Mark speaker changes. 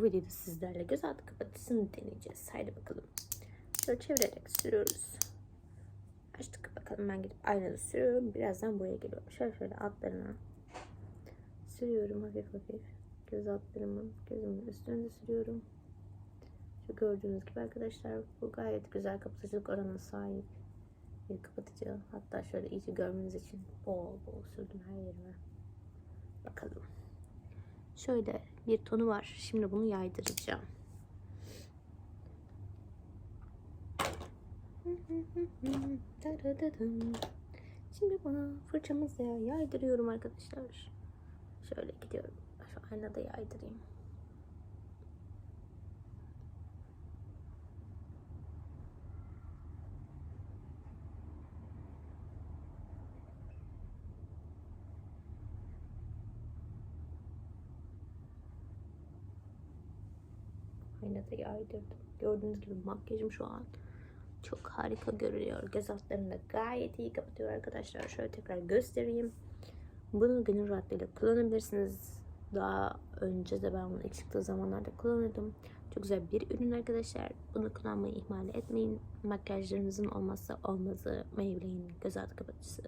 Speaker 1: Bu videoda sizlerle göz altı kapatıcısını deneyeceğiz. Haydi bakalım. Şöyle çevirerek sürüyoruz. Açtık bakalım. Ben gidip aynada sürüyorum. Birazdan buraya geliyorum. Şöyle şöyle altlarına sürüyorum hafif hafif. Göz altlarımın gözümün üstünde sürüyorum. Şu gördüğünüz gibi arkadaşlar bu gayet güzel kapatıcılık oranına sahip bir kapatıcı. Hatta şöyle iyice görmeniz için bol bol sürdüm her yerime. Bakalım. Şöyle bir tonu var. Şimdi bunu yaydıracağım. Şimdi bunu fırçamızla yaydırıyorum arkadaşlar. Şöyle gidiyorum. Şu aynada yaydırayım. Aynada yaydırdım. Gördüğünüz gibi makyajım şu an çok harika görünüyor. Göz altlarını da gayet iyi kapatıyor arkadaşlar. Şöyle tekrar göstereyim. Bunu gönül rahatlığıyla kullanabilirsiniz. Daha önce de ben bunu çıktığı zamanlarda kullanıyordum. Çok güzel bir ürün arkadaşlar. Bunu kullanmayı ihmal etmeyin. Makyajlarınızın olmazsa olmazı Maybelline gözaltı kapatıcısı.